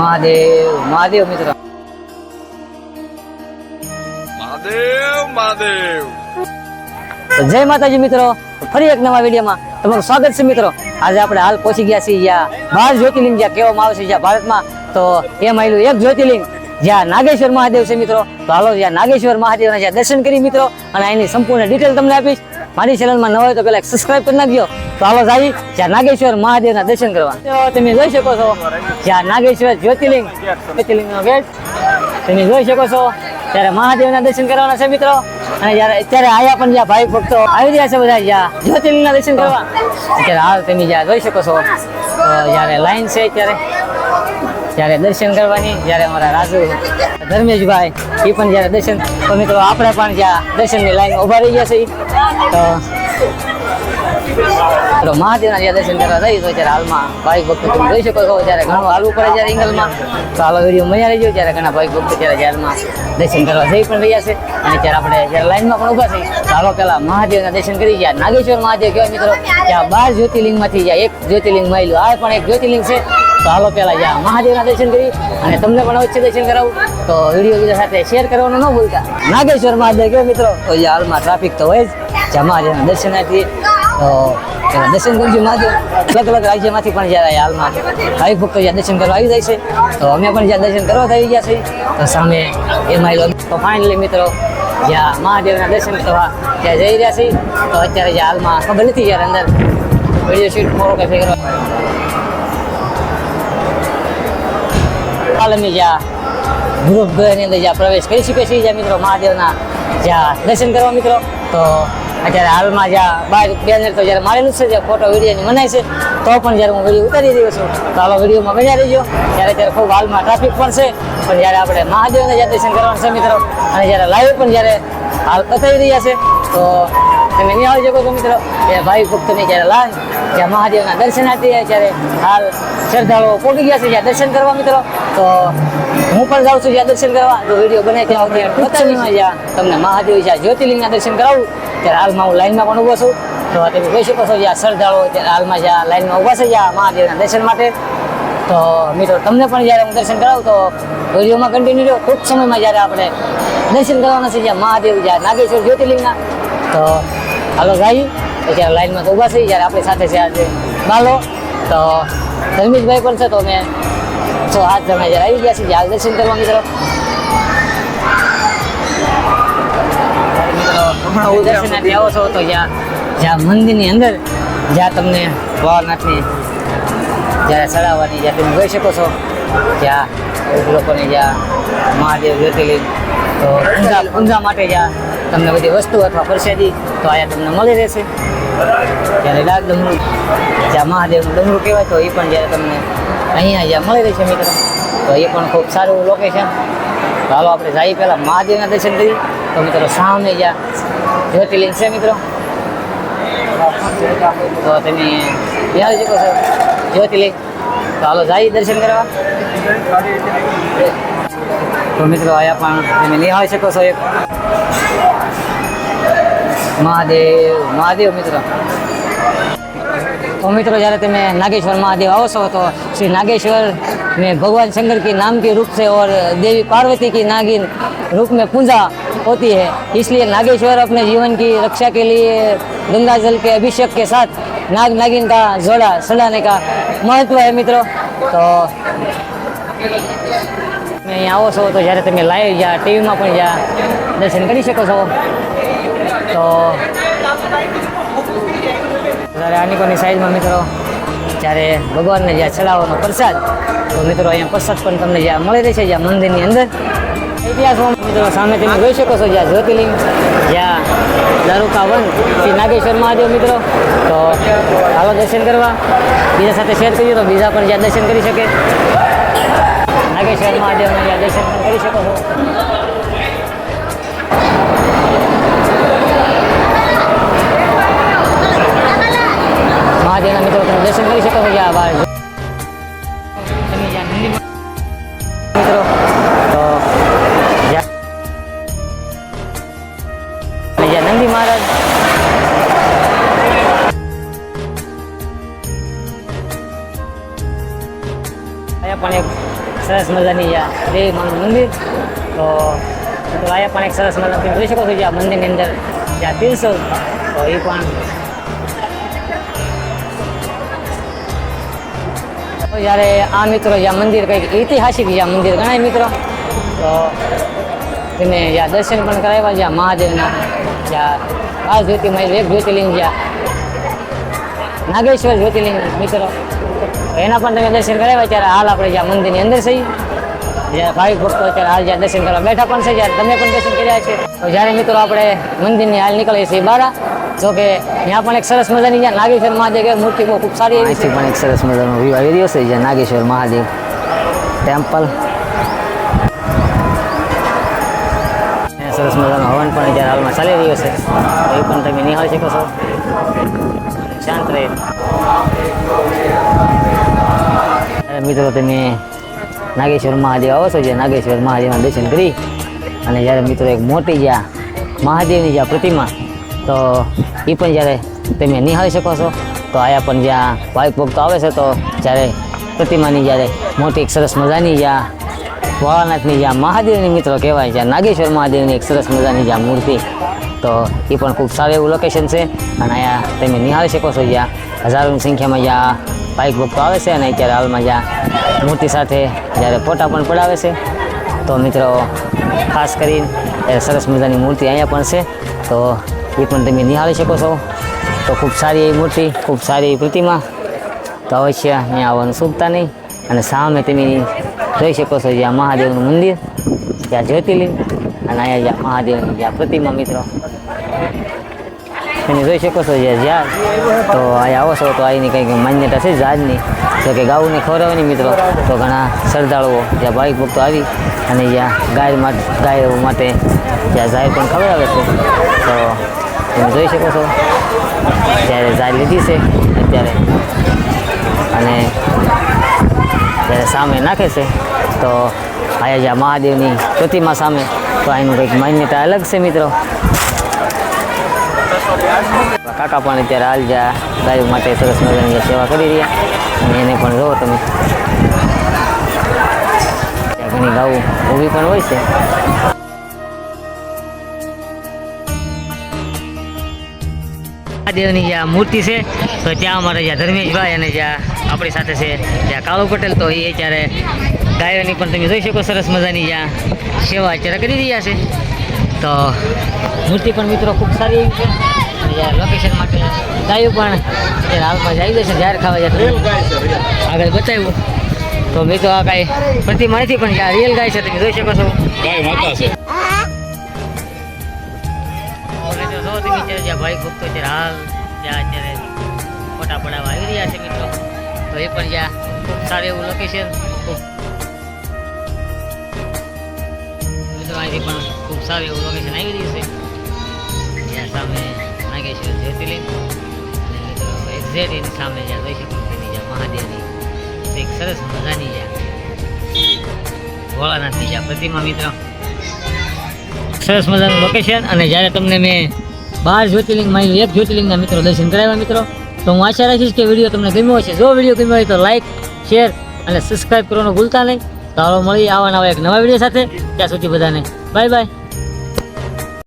મહાદેવ મહાદેવ મિત્ર. મહાદેવ મહાદેવ. જય માતાજી મિત્રો ફરી એક નવા વિડીયોમાં તમારું સ્વાગત છે મિત્રો. આજે આપણે હાલ પહોંચી ગયા છીએ જ્યાં બાર જ્યોતિર્લિંગ જ્યાં કહેવામાં આવે છે જ્યાં ભારતમાં. તો એમ આવેલું એક જ્યોતિર્લિંગ જ્યાં નાગેશ્વર મહાદેવ છે મિત્રો. તો હાલો જ્યાં નાગેશ્વર મહાદેવના જ્યાં દર્શન કરી મિત્રો. અને એની સંપૂર્ણ ડિટેલ તમને આપીશ. મારી ચેનલમાં નવા હોય તો પહેલાં સબસ્ક્રાઇબ કરી નાખજો. તો હાલો જાય જ્યાં નાગેશ્વર મહાદેવના દર્શન કરવા. તો તમે જોઈ શકો છો, જ્યાં નાગેશ્વર જ્યોતિર્લિંગ, જ્યોતિર્લિંગનો ગેટ. તમે જોઈ શકો છો, ત્યારે મહાદેવના દર્શન કરવાના છે મિત્રો. અને જ્યારે અત્યારે આયા પણ જ્યાં ભાઈ ભક્તો આવી રહ્યા છે બધા, જ્યાં જ્યોતિર્લિંગના દર્શન કરવા. અત્યારે હાલ તમે જ્યાં જોઈ શકો છો, તો જ્યારે લાઈન છે અત્યારે જ્યારે દર્શન કરવાની, જ્યારે અમારા રાજુ ધર્મેશભાઈ, એ પણ જ્યારે દર્શન તો મિત્રો, આપણે પણ જ્યાં દર્શનની લાઈન ઊભા રહી ગયા છે. તો મહાદેવના જ્યાં દર્શન કરવા જઈએ તો ત્યારે હાલમાં ભાઈ ભક્તો તમે જોઈ શકો છો. જ્યારે ઘણું હાલવું પડે જ્યારે એંગલમાં તો હાલો વીડિયો મજા રહી ગયો ત્યારે ઘણા ભાઈ ભક્તો ત્યારે જ્યારમાં દર્શન કરવા જઈ પણ રહ્યા છે. અને ત્યારે આપણે જ્યારે લાઈનમાં પણ ઊભા થઈ તો હાલો પહેલા મહાદેવના દર્શન કરી ગયા. નાગેશ્વર મહાદેવ કહેવાય મિત્રો ત્યાં બાર જ્યોતિર્લિંગમાંથી જ્યાં એક જ્યોતિર્લિંગ મળેલું આ પણ એક જ્યોતિર્લિંગ છે. તો હાલો પહેલા જ્યાં મહાદેવના દર્શન કરી અને તમને પણ અવશ્ય દર્શન કરાવું. તો વીડિયો બીજા સાથે શેર કરવાનું ન ભૂલતા. નાગેશ્વર મહાદેવ કેવો મિત્રો, તો હાલમાં ટ્રાફિક તો હોય જ, જ્યાં મહાદેવના દર્શન આપીએ તો દર્શન મહાદેવ અલગ અલગ રાજ્યમાંથી પણ જ્યારે હાલમાં ભાઈ ભક્તો જ્યાં દર્શન કરવા આવી જાય છે, તો અમે પણ જ્યાં દર્શન કરવા થઈ ગયા છે તો સામે એમાં લોકો તો ફાઇનલી મિત્રો, જ્યાં મહાદેવના દર્શન કરવા ત્યાં જઈ રહ્યા છે તો અત્યારે જે હાલમાં ખબર નથી જ્યારે અંદર વીડિયો શૂટ મોરો કંઈ કરવા હાલ અમે જ્યાં ગૃહની અંદર જ્યાં પ્રવેશ કરી શકીએ છીએ જ્યાં મિત્રો મહાદેવના જ્યાં દર્શન કરવા મિત્રો, તો અત્યારે હાલમાં જ્યાં બહાર બેનર તો જ્યારે મારેલું છે જ્યાં ફોટો વિડીયોની મનાય છે તો પણ જ્યારે હું વીડિયો ઉતારી રહ્યો છું તો આવા વિડીયોમાં મજા રહીજો. ત્યારે ત્યારે ખૂબ હાલમાં ટ્રાફિક પણ છે પણ જ્યારે આપણે મહાદેવના જ્યાં દર્શન કરવાનું છે મિત્રો અને જ્યારે લાઈવ પણ જ્યારે હાલ બતાવી રહ્યા છે તો તમે નહીં આવી શકો છો મિત્રો. એ ભાઈ ભક્તની જ્યારે લાલ જ્યાં મહાદેવના દર્શન આપી ત્યારે હાલ શ્રદ્ધાળુઓ પહોંચી ગયા છે જ્યાં દર્શન કરવા મિત્રો. તો હું પણ જાઉં છું જ્યાં દર્શન કરવા. તો વીડિયો બને ત્યાં સુધી જ્યાં તમને મહાદેવ જ્યાં જ્યોતિર્લિંગના દર્શન કરાવું ત્યારે હાલમાં હું લાઈનમાં પણ ઊભો છું. તો તમે જોઈ શકો છો જ્યાં શ્રદ્ધાળુ ત્યારે હાલમાં જ્યાં લાઈનમાં ઊભા છે જ્યાં મહાદેવના દર્શન માટે. તો મિત્રો, તમને પણ જ્યારે હું દર્શન કરાવું, તો વિડીયોમાં કન્ટિન્યુ રહ્યો. ટૂંક સમયમાં જ્યારે આપણે દર્શન કરવાના છે, જ્યાં મહાદેવ, જ્યાં નાગેશ્વર જ્યોતિર્લિંગના, તો હાલો જાય ત્યારે લાઈનમાં તો ઊભા છે જ્યારે આપણી સાથે છે આજે બાલો. તો ધર્મેશભાઈ પણ છે, તો મેં સો હાથ જણા જ્યારે આવી ગયા છે જ્યાં દર્શન કરવા મિત્રો મિત્રો હમણાં દર્શનાર્થી આવો છો તો જ્યાં જ્યાં મંદિરની અંદર જ્યાં તમને ભવાનાથની જ્યારે ચડાવવાની જ્યાં તમે જોઈ શકો છો ત્યાં લોકોને જ્યાં મહાદેવ જ્યોતિર્લિંગ તો ઊંઝા ઊંઝા માટે જ્યાં તમને બધી વસ્તુ અથવા પ્રસાદી તો અહીંયા તમને મળી રહેશે. જ્યારે ડાક ડમરું જ્યાં મહાદેવનું ડમરું કહેવાય તો એ પણ જ્યારે તમને અહીંયા જ્યાં મળી રહેશે મિત્રો તો એ પણ ખૂબ સારું લોકેશન ચાલો આપણે જઈએ પહેલાં મહાદેવના દર્શન કરી તો મિત્રો સામે જ્યાં જ્યોતિર્લિંગ છે મિત્રો. તો તમે ત્યાં શકો છો જ્યોતિર્લિંગ. તો હાલો જાય દર્શન કરવા. તો મિત્રો અહીંયા પણ તમે નિહાળી શકો છો એક. મહાદેવ મહાદેવ મિત્રો. तो मित्रों જ્યારે તમે नागेश्वर महादेव आओ છો तो श्री नागेश्वर में भगवान शंकर के नाम के रूप से और देवी पार्वती की नागिन रूप में पूजा होती है इसलिए नागेश्वर अपने जीवन की रक्षा के लिए गंगा जल के अभिषेक के साथ नाग नागिन का जोड़ा सड़ाने का महत्व है मित्रों तो તમે અહીંયા આવો છો તો જ્યારે તમે લાઈવ જ્યાં ટીવીમાં પણ જ્યાં દર્શન કરી શકો છો તો જ્યારે આનિકોની સાઈઝમાં મિત્રો, જ્યારે ભગવાનને જ્યાં ચડાવવાનો પ્રસાદ, તો મિત્રો અહીંયા પ્રસાદ પણ તમને જ્યાં મળી રહેશે, જ્યાં મંદિરની અંદર. ઇતિહાસમાં મિત્રો, સામે તમે જોઈ શકો છો, જ્યાં જ્યોતિર્લિંગ, જ્યાં દારૂકા વન, શ્રી નાગેશ્વર મહાદેવ મિત્રો. તો હાલો દર્શન કરવા. બીજા સાથે શેર કરીએ તો બીજા પણ જ્યાં દર્શન કરી શકે. નાગેશ્વર મહાદેવના જ્યાં દર્શન પણ કરી શકો છો. મહાદેવના મિત્રો તમે દર્શન કરી શકો છો જ્યાં બહાર નંદી મહારાજ. અહીંયા પણ એક સરસ મજાની દેવી માનું મંદિર. તો અહીંયા પણ એક સરસ મજાનું જોઈ શકો છો, જ્યાં મંદિરની અંદર જ્યાં તીરસો તો એ પણ જ્યારે આ મિત્રો જ્યાં મંદિર કંઈક ઐતિહાસિક જ્યાં મંદિર ગણાય મિત્રો, તો તમે જ્યાં દર્શન પણ કરાવ્યા, જ્યાં મહાદેવના, જ્યાં આ જ્યોતિર્મય એક જ્યોતિર્લિંગ, જ્યાં નાગેશ્વર જ્યોતિર્લિંગ મિત્રો એના પણ તમે દર્શન કરાવ્યા, ત્યારે હાલ આપણે જ્યાં મંદિરની અંદર છીએ. જ્યારે ભાવિક ભક્તો અત્યારે હાલ જ્યાં દર્શન કરવા બેઠા પણ છે જ્યારે તમે પણ દર્શન કર્યા છે. તો જ્યારે મિત્રો આપણે મંદિરની હાલ નીકળીએ છીએ બહાર જો કે ત્યાં પણ એક સરસ મજાની જ્યાં નાગેશ્વર મહાદેવ મૂર્તિ બહુ ખૂબ સારી એવી છે. પણ એક સરસ મજાનો વ્યૂ આવી રહ્યો છે જ્યાં નાગેશ્વર મહાદેવ ટેમ્પલ સરસ મજાનો હવન પણ અત્યારે હાલમાં ચાલી રહ્યો છે. એ પણ તમે નિહાળી શકો છો. શાંત રહે. મિત્રો, તમે નાગેશ્વર મહાદેવ આવો છો, જે નાગેશ્વર મહાદેવના દર્શન કરી. અને જ્યારે મિત્રો, એક મોટી જ્યાં મહાદેવની જ્યાં પ્રતિમા તો એ પણ જ્યારે તમે નિહાળી શકો છો, તો આયા પણ જ્યાં ભાવિક ભક્તો આવે છે, તો જ્યારે પ્રતિમાની જ્યારે મોટી એક સરસ મજાની જ્યાં ભોળાનાથની જ્યાં મહાદેવની મિત્રો કહેવાય, જ્યાં નાગેશ્વર મહાદેવની એક સરસ મજાની જ્યાં મૂર્તિ, તો એ પણ ખૂબ સારું એવું લોકેશન છે. અને અહીંયા તમે નિહાળી શકો છો, જ્યાં હજારોની સંખ્યામાં જ્યાં બાઇક ભક્તો આવે છે, અને અત્યારે હાલમાં જ્યાં મૂર્તિ સાથે જ્યારે ફોટા પણ પડાવે છે, તો મિત્રો ખાસ કરીને સરસ મજાની મૂર્તિ અહીંયા પણ છે, તો એ પણ તમે નિહાળી શકો છો. તો ખૂબ સારી એવી મૂર્તિ, ખૂબ સારી એવી પ્રતિમા તો અવશ્ય અહીંયા આવવાનું ચૂકતા નહીં. અને સામે તમે જોઈ શકો છો જ્યાં મહાદેવનું મંદિર, જ્યાં જ્યોતિર્લિંગ અને અહીંયા જ્યાં મહાદેવની જ્યાં પ્રતિમા મિત્રો. તમે જોઈ શકો છો જ્યાં જ્યાં. તો અહીંયા આવો છો તો અહીંની કંઈક માન્યતા છે જાજની તો કે ગાઉને ખવડાવવાની મિત્રો, તો ઘણા શ્રદ્ધાળુઓ જ્યાં ભાવિક ભક્તો આવી અને જ્યાં ગાય ગાયો માટે જ્યાં જાહેર પણ ખવડાવે છે. તો તમે જોઈ શકો છો. જ્યારે ઝાડ લીધી છે, અત્યારે. અને જ્યારે સામે નાખે છે, તો જ્યાં મહાદેવની પ્રતિમા સામે. તો અહીંનું કંઈક માન્યતા અલગ છે મિત્રો. કાકા પણ અત્યારે હાલ જ્યાં ગાયો માટે સરસ મજાની સેવા કરી રહ્યા. અને એને પણ જુઓ તમે. ઘણી ગાઉ ઊભી પણ હોય છે. મહાદેવની જ્યાં મૂર્તિ છે, તો ત્યાં અમારે જ્યાં ધર્મેશભાઈ અને જ્યાં આપણી સાથે છે, જ્યાં કાળુ પટેલ, તો એ અત્યારે ગાયોની પણ તમે જોઈ શકો સરસ મજાની જ્યાં સેવા અત્યારે કરી રહ્યા છે. તો મૂર્તિ પણ મિત્રો ખૂબ સારી એવી છે. લોકેશન માટે ગાયો પણ હાલમાં જ ગઈ છે ઝાડ ખાવા જાય આગળ બતાવ્યું. તો મિત્રો આ કાંઈ પ્રતિમા નથી પણ રિયલ ગાય છે, તમે જોઈ શકો છે. અત્યારે જ્યાં ભાઈ ભક્તો અત્યારે હાલ જ્યાં અત્યારે ફોટા પડાવવા આવી રહ્યા છે મિત્રો. તો એ પણ જ્યાં ખૂબ સારું એવું લોકેશન ખૂબ મિત્રો અહીંથી પણ ખૂબ સારું એવું લોકેશન આવી રહ્યું છે. જ્યાં સામે નાગેશ્વર જ્યોતિર્લિંગ. એક્ઝેક્ટ એની સામે જ્યાં જોઈ શકો એની જ્યાં મહાદેવની એક સરસ મજાની જ્યાં ભોળાનાથની જ્યાં પ્રતિમા મિત્રો. સરસ મજાનું લોકેશન અને જ્યારે તમને મેં બાર જ્યોતિર્લિંગ માની એક જ્યોતિર્લિંગના મિત્રો દર્શન કરાવ્યા મિત્રો. તો હું આશા રાખીશ કે વીડિયો તમને ગમ્યો હશે. જો વીડિયો ગમ્યો હોય તો લાઈક શેર અને સબસ્ક્રાઈબ કરવાનું ભૂલતા નહીં. તો હવે મળી આવા નવા એક નવા વીડિયો સાથે. ત્યાં સુધી બધાને બાય બાય